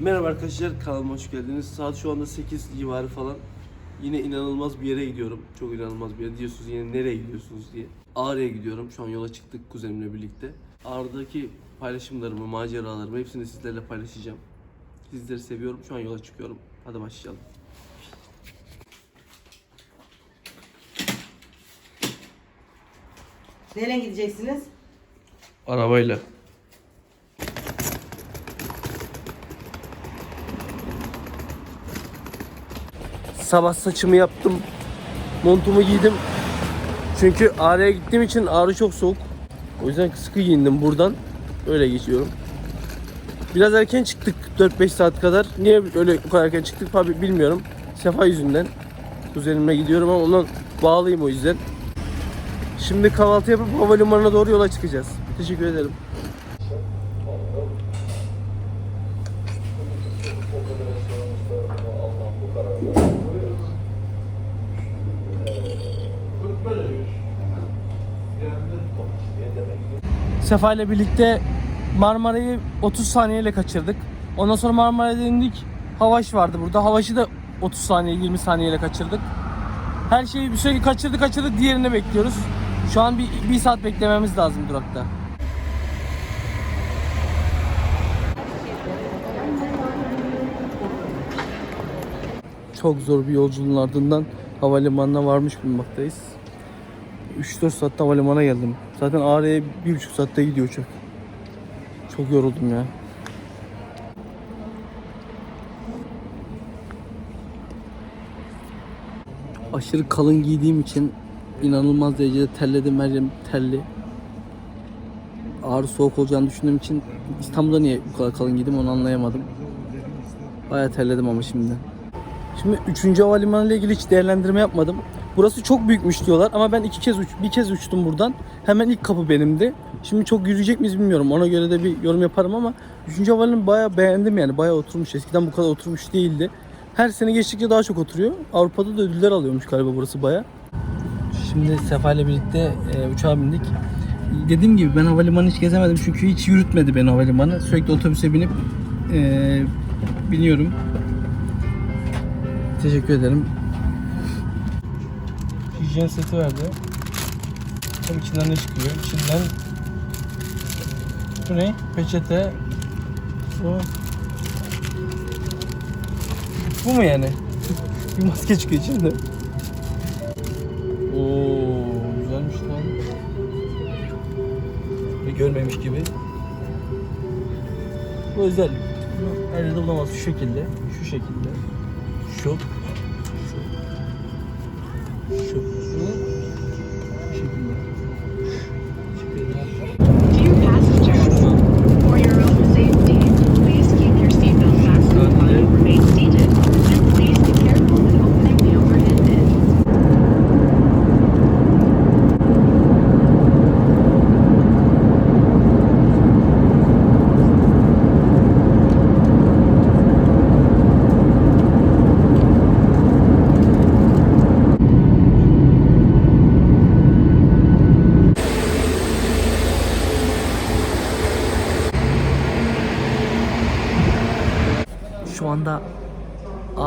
Merhaba arkadaşlar kanalıma hoş geldiniz. Saat şu anda 8 civarı falan. Yine inanılmaz bir yere gidiyorum. Çok inanılmaz bir yere diyorsunuz yine nereye gidiyorsunuz diye. Ağrı'ya gidiyorum. Şu an yola çıktık kuzenimle birlikte. Ağrı'daki paylaşımlarımı, maceralarımı hepsini sizlerle paylaşacağım. Sizleri seviyorum. Şu an yola çıkıyorum. Hadi başlayalım. Nereye gideceksiniz? Arabayla. Sabah saçımı yaptım. Montumu giydim. Çünkü Ağrı'ya gittiğim için Ağrı çok soğuk. O yüzden sıkı giyindim buradan. Öyle geçiyorum. Biraz erken çıktık 4-5 saat kadar. Niye öyle o kadar erken çıktık tabi bilmiyorum. Sefa yüzünden. Kuzenime gidiyorum ama ondan bağlıyım o yüzden. Şimdi kahvaltı yapıp havalimanına doğru yola çıkacağız. Teşekkür ederim. Sefa ile birlikte Marmara'yı 30 saniyeyle kaçırdık. Ondan sonra Marmara'ya indik. Havaş vardı burada. Havaş'ı da 30 saniye 20 saniyeyle kaçırdık. Her şeyi bir sürekli kaçırdık kaçırdık diğerini bekliyoruz. Şu an bir, bir saat beklememiz lazım durakta. Çok zor bir yolculuğun ardından havalimanına varmış bulunmaktayız. 3-4 saatte havalimanına geldim. Zaten Ağrı'ya 1,5 saatte gidiyor uçak. Çok yoruldum ya. Aşırı kalın giydiğim için inanılmaz derecede terledim her yerim terli. Ağrı soğuk olacağını düşündüğüm için İstanbul'da niye bu kadar kalın giydim onu anlayamadım. Bayağı terledim ama şimdiden. Şimdi 3. havalimanı ile ilgili hiç değerlendirme yapmadım. Burası çok büyükmüş diyorlar ama ben iki kez uç, bir kez uçtum buradan. Hemen ilk kapı benimdi. Şimdi çok yürüyecek miyiz bilmiyorum. Ona göre de bir yorum yaparım ama 3. havalimanı bayağı beğendim yani. Bayağı oturmuş. Eskiden bu kadar oturmuş değildi. Her sene geçtikçe daha çok oturuyor. Avrupa'da da ödüller alıyormuş galiba burası bayağı. Şimdi Sefa ile birlikte e, uçağa bindik. Dediğim gibi ben havalimanı hiç gezemedim çünkü hiç yürütmedi beni havalimanı. Sürekli otobüse binip e, biniyorum. Teşekkür ederim. Hijyen seti verdi. Tam içinden ne çıkıyor? İçinden bu ne? Peçete. Bu. Bu mu yani? Bir maske çıkıyor içinde. Oo, güzelmiş lan. Bir görmemiş gibi. Bu özel. Bunu Her yerde bulamaz şu şekilde. Şu şekilde. Şu. Şu. Şu.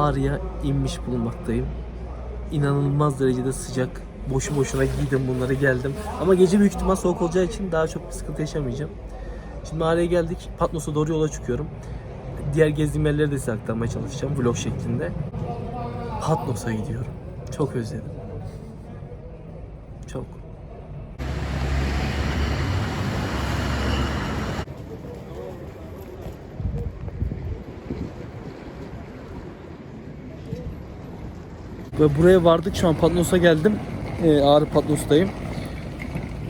Ağrı'ya inmiş bulunmaktayım. İnanılmaz derecede sıcak. Boşu boşuna giydim bunları geldim. Ama gece büyük ihtimal soğuk olacağı için daha çok bir sıkıntı yaşamayacağım. Şimdi Ağrı'ya geldik. Patnos'a doğru yola çıkıyorum. Diğer gezdiğim yerleri de size aktarmaya çalışacağım vlog şeklinde. Patnos'a gidiyorum. Çok özledim. Çok. Ve buraya vardık şu an Patnos'a geldim. Ee, Ağrı Patnos'tayım.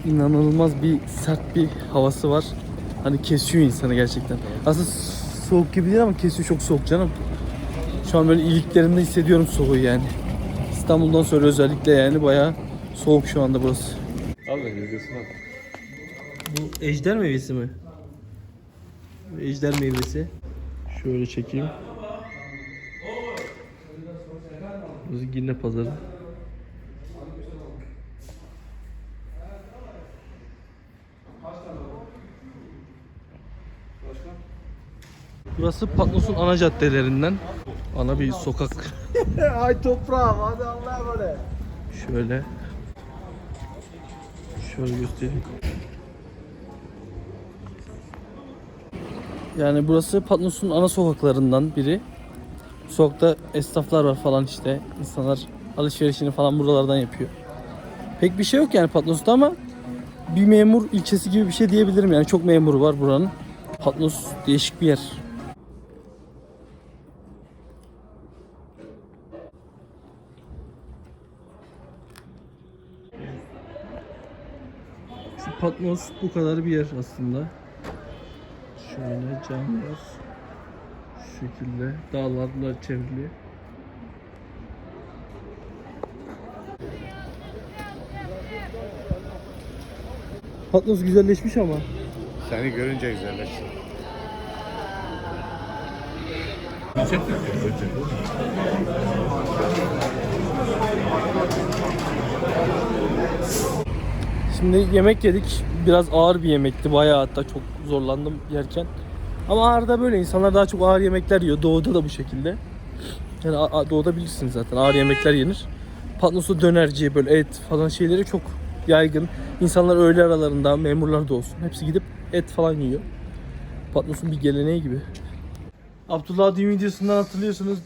İnanılmaz bir sert bir havası var. Hani kesiyor insanı gerçekten. Aslında soğuk gibi değil ama kesiyor çok soğuk canım. Şu an böyle iliklerimde hissediyorum soğuğu yani. İstanbul'dan sonra özellikle yani bayağı soğuk şu anda burası. Al da gözüsün al. Bu ejder meyvesi mi? Ejder meyvesi. Şöyle çekeyim. Girne Pazarı. Burası Patnos'un ana caddelerinden. Ana bir sokak. Ay toprağım hadi Allah'a emanet. Şöyle. Şöyle göstereyim. Yani burası Patnos'un ana sokaklarından biri. Sokakta esnaflar var falan işte. İnsanlar alışverişini falan buralardan yapıyor. Pek bir şey yok yani Patnos'ta ama bir memur ilçesi gibi bir şey diyebilirim yani. Çok memuru var buranın. Patnos değişik bir yer. Şu Patmos bu kadar bir yer aslında. Şöyle camlar. Şu şekilde dağlarla çevrili. Patmos güzelleşmiş ama. Seni görünce güzelleşti. Şimdi yemek yedik. Biraz ağır bir yemekti. Bayağı hatta çok zorlandım yerken. Ama ağırda böyle insanlar daha çok ağır yemekler yiyor. Doğuda da bu şekilde. Yani doğuda bilirsiniz zaten ağır yemekler yenir. Patnos'ta dönerci böyle et falan şeyleri çok yaygın. İnsanlar öğle aralarında memurlar da olsun. Hepsi gidip et falan yiyor. Patnos'un bir geleneği gibi. Abdullah düğün videosundan hatırlıyorsunuz.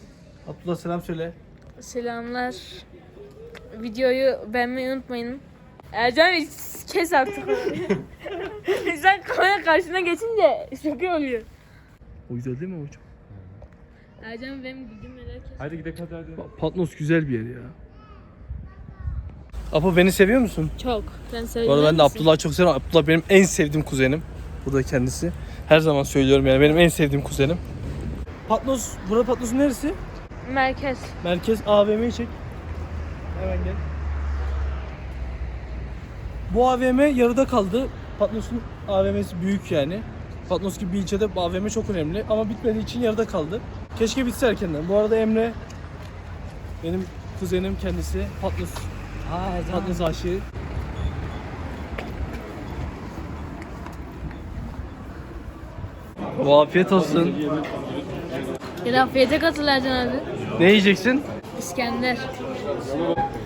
Abdullah selam söyle. Selamlar. Videoyu beğenmeyi unutmayın. Ercan kes artık. Sen kamera karşısına geçince çok iyi oluyor. O güzel değil mi hocam? Ercan benim güldüğüm neler. Hadi gidelim hadi hadi. Pa- Patnos güzel bir yer ya. Apo beni seviyor musun? Çok. Sen Bu söyle. arada ben de Abdullah'ı çok seviyorum. Abdullah benim en sevdiğim kuzenim. Burada kendisi. Her zaman söylüyorum yani benim en sevdiğim kuzenim. Patnos, burada Patnos'un neresi? Merkez. Merkez AVM'yi çek. Hemen gel. Bu AVM yarıda kaldı. Patnos'un AVM'si büyük yani. Patnos gibi bir ilçede AVM çok önemli ama bitmediği için yarıda kaldı. Keşke bitse erkenden. Bu arada Emre benim kuzenim kendisi Patnos. Patnos aşığı. Bu afiyet olsun. Gel afiyete katıl Ercan abi. Ne yiyeceksin? İskender.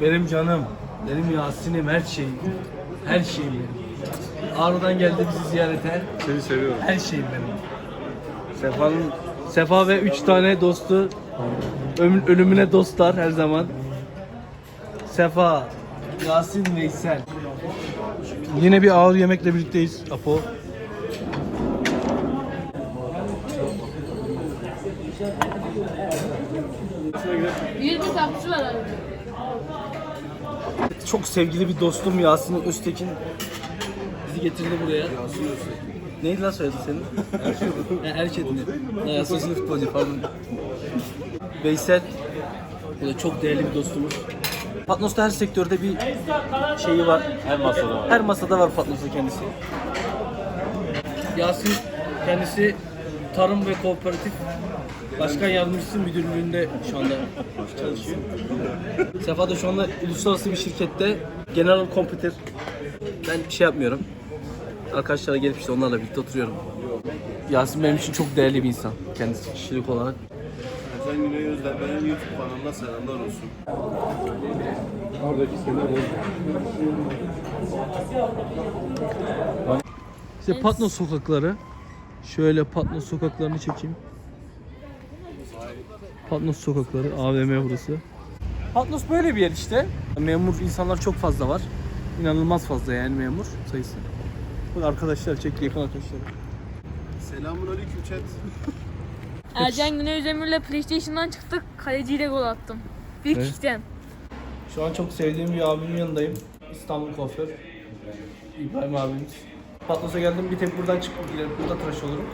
Benim canım, benim Yasin'im, her şeyim. Her şeyim benim. Ağrı'dan geldi bizi ziyarete. Seni seviyorum. Her şeyim benim. Sefa'nın Sefa ve üç tane dostu öm- ölümüne dostlar her zaman. Sefa, Yasin, Veysel. Yine bir ağır yemekle birlikteyiz Apo. Bir tatlısı var abi. Çok sevgili bir dostum Yasin Öztekin bizi getirdi buraya. Neydi lan soyadı senin? Ha, Yasin Öztekin futbolcu pardon. Veysel. Bu da çok değerli bir dostumuz. Patnos'ta her sektörde bir şeyi var. Her masada var. Her masada var Patnos'ta kendisi. Yasin kendisi Tarım ve Kooperatif Başkan Yardımcısı Müdürlüğünde şu anda çalışıyor. Sefa da şu anda uluslararası bir şirkette General Computer. Ben bir şey yapmıyorum. Arkadaşlara gelip işte onlarla birlikte oturuyorum. Yasin benim için çok değerli bir insan kendisi kişilik olarak. Sen Güney Özden benim YouTube kanalıma selamlar olsun. İşte Patnos sokakları. Şöyle Patnos sokaklarını çekeyim. Patnos sokakları, AVM burası. Patnos böyle bir yer işte. Memur insanlar çok fazla var. İnanılmaz fazla yani memur sayısı. Bak arkadaşlar çek yakın arkadaşlar. Selamun aleyküm chat. Ercan Güney Özemir'le PlayStation'dan çıktık. Kaleciyle gol attım. Bir Evet. kişiden. Şu an çok sevdiğim bir abimin yanındayım. İstanbul kuaför. İbrahim abimiz. Patnos'a geldim bir tek buradan çıkıp giderim. Burada tıraş olurum.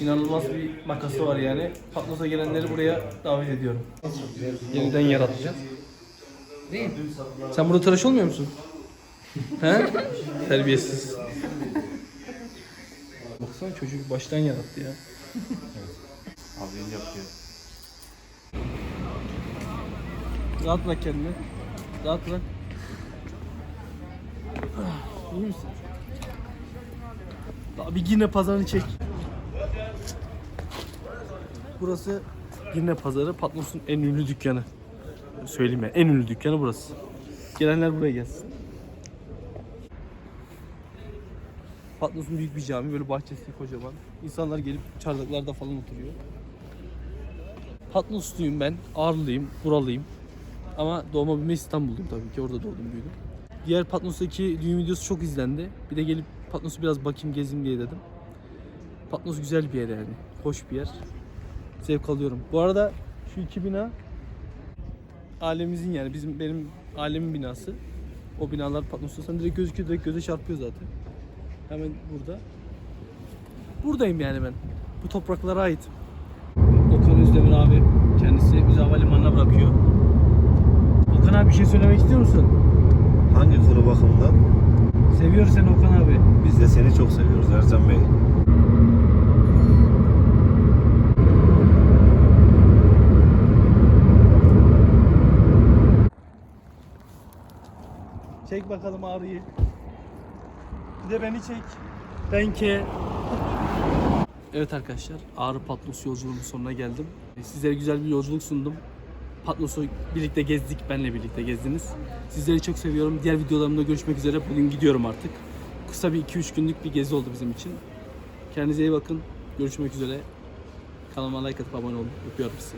İnanılmaz bir makası var yani. Patnos'a gelenleri buraya davet ediyorum. Yeniden yaratacağız. Sen burada tıraş olmuyor musun? He? Terbiyesiz. Baksana çocuk baştan yarattı ya. Abi yapıyor. Rahat bırak kendini. Rahat bırak. Ah, İyi misin? Bir yine pazarını çek. Burası Girne Pazarı. Patnos'un en ünlü dükkanı. Söyleyeyim ya en ünlü dükkanı burası. Gelenler buraya gelsin. Patnos'un büyük bir cami. Böyle bahçesi kocaman. İnsanlar gelip çardaklarda falan oturuyor. Patnosluyum ben. Ağrılıyım. Buralıyım. Ama doğma büyüme İstanbul'dum tabii ki. Orada doğdum büyüdüm. Diğer Patnos'taki düğün videosu çok izlendi. Bir de gelip Patnos'u biraz bakayım gezeyim diye dedim. Patnos güzel bir yer yani. Hoş bir yer. Zevk alıyorum. Bu arada şu iki bina ailemizin yani bizim benim ailemin binası. O binalar Patnos'ta sen direkt gözüküyor direkt göze çarpıyor zaten. Hemen burada. Buradayım yani ben. Bu topraklara ait. Okan Özdemir abi kendisi bizi havalimanına bırakıyor. Okan abi bir şey söylemek istiyor musun? Hangi konu bakımından? Seviyoruz seni Okan abi. Biz de seni çok seviyoruz Ercan Bey. Çek bakalım ağrıyı. De beni çek. Benke. Evet arkadaşlar, Ağrı Patnos yolculuğunun sonuna geldim. Sizlere güzel bir yolculuk sundum. Patnos'u birlikte gezdik, benle birlikte gezdiniz. Sizleri çok seviyorum. Diğer videolarımda görüşmek üzere. Bugün gidiyorum artık. Kısa bir 2-3 günlük bir gezi oldu bizim için. Kendinize iyi bakın. Görüşmek üzere. Kanalıma like atıp abone olun. Öpüyorum sizi.